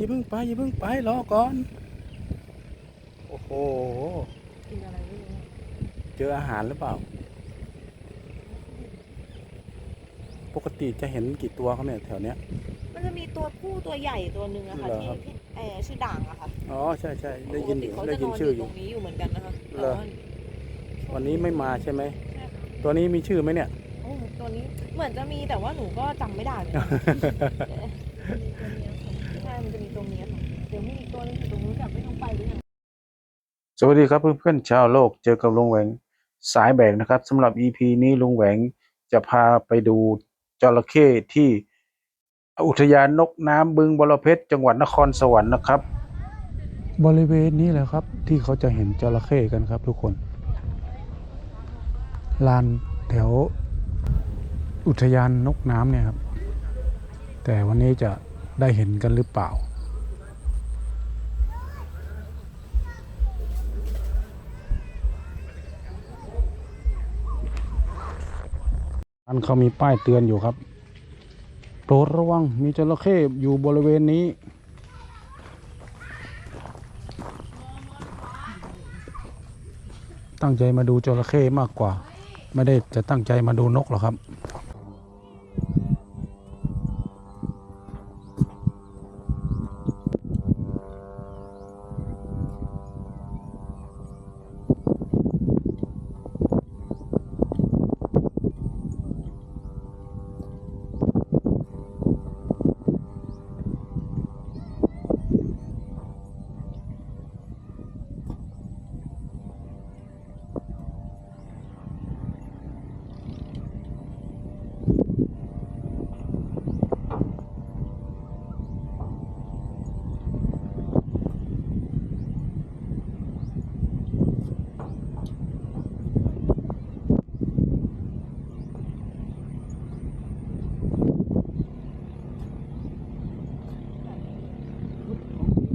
อย่าเพิ่งไปอย่าเพิ่งไปรอก่อน โอ้โห กินอะไรไม่รู้เจออาหารหรือเปล่า ปกติจะเห็นกี่ตัวครับเนี่ยแถวเนี้ย มันจะมีตัวผู้ตัวใหญ่ตัวหนึ่งอะค่ะเหรอที่ครับ ที่เออชื่อด่างอะค่ะอ๋อใช่ใช่ได้ยินอยู่ปกติเขาได้จะยินนอนอชื่อยู่อตยู่รงนี้อยู่เหมือนกันนะคะเหรอ แต่ว่าวันนี้ไม่มาใช่ไหมใช่ค่ะตัวนี้มีชื่อไหมเนี่ย โอ้ตัวนี้เหมือนจะมีแต่ว่าหนูก็จำไม่ได้เหมือนกันใช่ มันจะมีตัวเมียค่ะเดี๋ยวมีอีกตัวนึงอยู่ตรงนู้นแต่ไม่ต้องไปหรือยังสวัสดีครับเพื่อนๆชาวโลกเจอกับลุงแหวงสายแบกนะครับสำหรับ EP นี้ลุงแหวงจะพาไปดูจระเข้ที่อุทยานนกน้ำบึงบรเพชรจังหวัดนครสวรรค์นะครับ บริเวณนี้แหละครับ ที่เขาจะเห็นจระเข้กันครับ ทุกคนลานแถวอุทยานนกน้ำเนี่ยครับ แต่วันนี้จะ ได้เห็นกันหรือเปล่า อันเขามีป้ายเตือนอยู่ครับ โปรดระวังมีจระเข้อยู่บริเวณนี้ตั้งใจมาดูจระเข้มากกว่า ไม่ได้จะตั้งใจมาดูนกหรอกครับ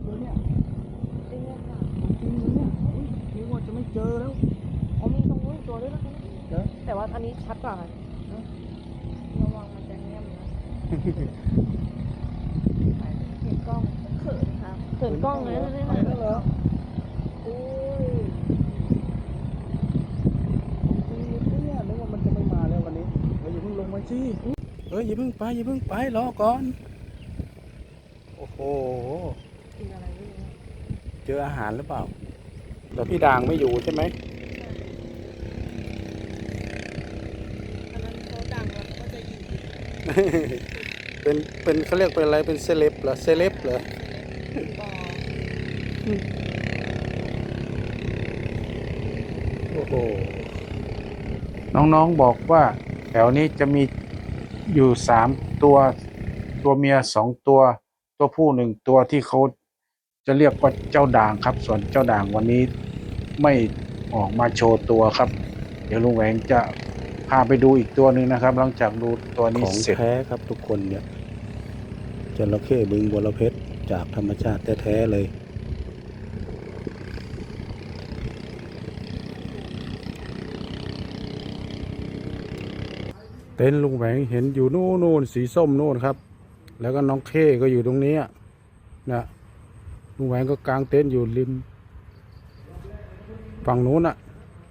เรื่อยๆค่ะ จริงเนี่ยคิดว่าจะไม่เจอแล้ว อ๋อมีตรงนู้นอีกตัวด้วยนะคะ เจ อแต่ว่าอันนี้ชัดกว่าค่ะระวังมันจะแง้มนะเห็นกล้องเขินค่ะเขินกล้องเลยนะเนี่ยเหรอโอ้ยจริงเนี่ยนึกว่ามันจะไม่มาแล้ววันนี้เฮ้ยอย่าเพิ่งลงมาสิเฮ้ยอย่าเพิ่งไปอย่าเพิ่งไปรอก่อน โอ้โหกินอะไรไม่รู้เจออาหารหรือเปล่าแต่พี่ด่างไม่อยู่ใช่ไหม อันนั้นเขาดังแล้วเขาก็จะอยู่ เป็นเป็นเขาเรียกเป็นอะไรเป็นเซเลบเหรอเซเลบเหรอบ่อโอ้โหน้องๆบอกว่า แถวนี้จะมีอยู่สามตัวตัวเมียสองตัว ตัวผู้หนึ่งตัวที่เขาจะเรียกว่าเจ้าด่างครับ ส่วนเจ้าด่างวันนี้ไม่ออกมาโชว์ตัวครับ เดี๋ยวลุงแหวงจะ พาไปดูอีกตัวหนึ่งนะครับ หลังจากดูตัวนี้เสร็จแท้ครับทุกคนเนี่ยจระเข้บึงบรเพชรจากธรรมชาติแท้ๆเลย เต็นท์ลุงแหวงเห็นอยู่นู่นนู่นสีส้มนู่นครับ แล้วก็น้องเข้ก็อยู่ตรงนี้อะนะลุงแหวงก็กางเต็นท์อยู่ริม ฝั่งนู้นอะ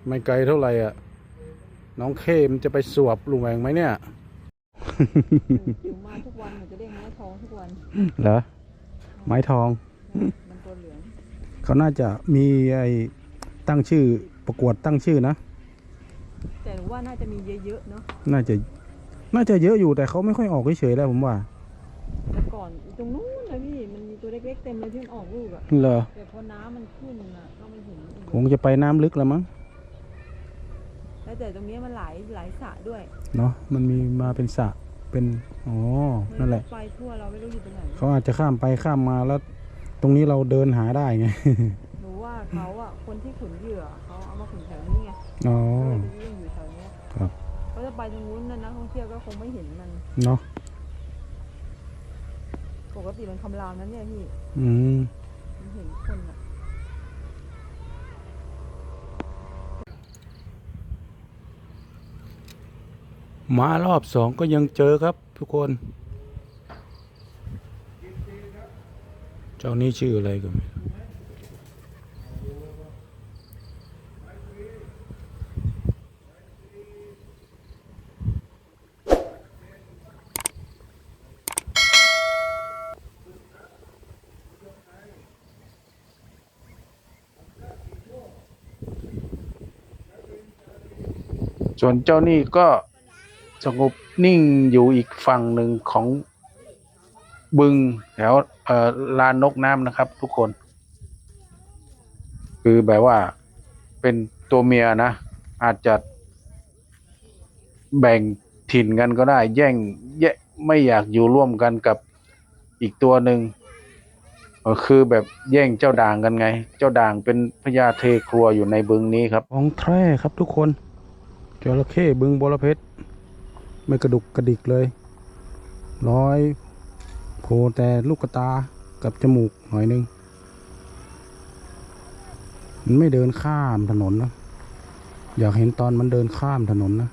ไม่ไกลเท่าไหร่อะ น้องเข้มันจะไปสวบลุงแหวงไหมเนี่ยหนูมาทุกวันหนูจะได้ไม้ทองทุกวัน เหรอ ไม้ทอง มันตัวเหลือง เขาน่าจะมีไอ้ตั้งชื่อประกวดตั้งชื่อนะ แต่หนูว่าน่าจะมีเยอะๆเนาะ น่าจะ น่าจะเยอะอยู่แต่เขาไม่ค่อยออกเฉยๆแล้วผมว่า แต่ก่อนตรงนู้นนะพี่ มันมีตัวเล็กๆเต็มเลยที่มันออกลูกอะเหรอ แต่พอน้ำมันขึ้นอะก็ไม่เห็นอีกคงจะไปน้ำลึกแล้วมั้ง แล้วแต่ตรงนี้มันหลายหลายสระด้วย เนาะมันมีมาเป็นสระเป็นอ๋อนั่นแหละไปทั่วเราไม่รู้อยู่ตรงไหนเขาอาจจะข้ามไปข้ามมาแล้ว ตรงนี้เราเดินหาได้ไงหนูว่าเขาอะคนที่ขุนเหยื่อเขาเอามาขุนแถวนี้ไงอ๋อก็เลยไปวิ่งอยู่แถวเนี้ยครับเขาจะไปตรงนู้นนะนักท่องเที่ยวก็คงไม่เห็นมันเนาะปกติมันคำรามนั้นเนี่ยพี่อืมมันเห็นคนอะ มารอบสองก็ยังเจอครับทุกคน เจ้านี้ชื่ออะไรก็ไม่รู้ส่วนเจ้านี่ก็ สงบนิ่งอยู่อีกฝั่งหนึ่งของบึงแถวลานนกน้ำนะครับ ทุกคน คือแบบว่าเป็นตัวเมียนะ อาจจะแบ่งถิ่นกันก็ได้ แย่งแยะไม่อยากอยู่ร่วมกันกับอีกตัวหนึ่งคือแบบแย่งเจ้าด่างกันไง เจ้าด่างเป็นพญาเทครัวอยู่ในบึงนี้ครับของแท้ครับทุกคนจระเข้บึงบรเพชร ไม่กระดุกกระดิกเลยร้อยโผล่แต่ลูกกตากับจมูกหน่อยนึง มันไม่เดินข้ามถนนนะ อยากเห็นตอนมันเดินข้ามถนนนะ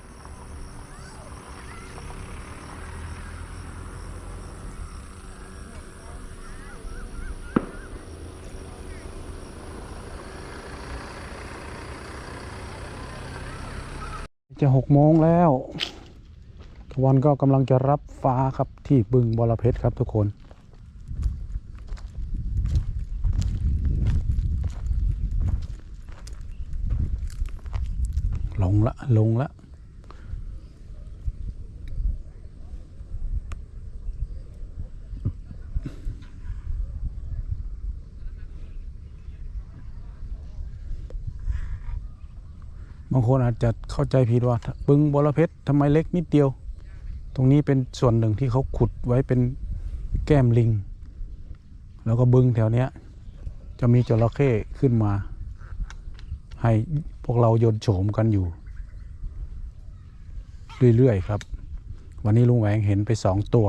จะหกโมงแล้ว ตะวันก็กำลังจะรับฟ้าครับที่บึงบรเพชรครับทุกคนลงละลงละบางคนอาจจะเข้าใจผิดว่าบึงบรเพชรทำไมเล็กนิดเดียว ตรงนี้เป็นส่วนหนึ่งที่เขาขุดไว้เป็นแก้มลิง แล้วก็บึงแถวเนี้ย จะมีจระเข้ขึ้นมา ให้พวกเรายนโฉมกันอยู่ เรื่อย ๆ ครับ วันนี้ลุงแหวงเห็นไปสองตัว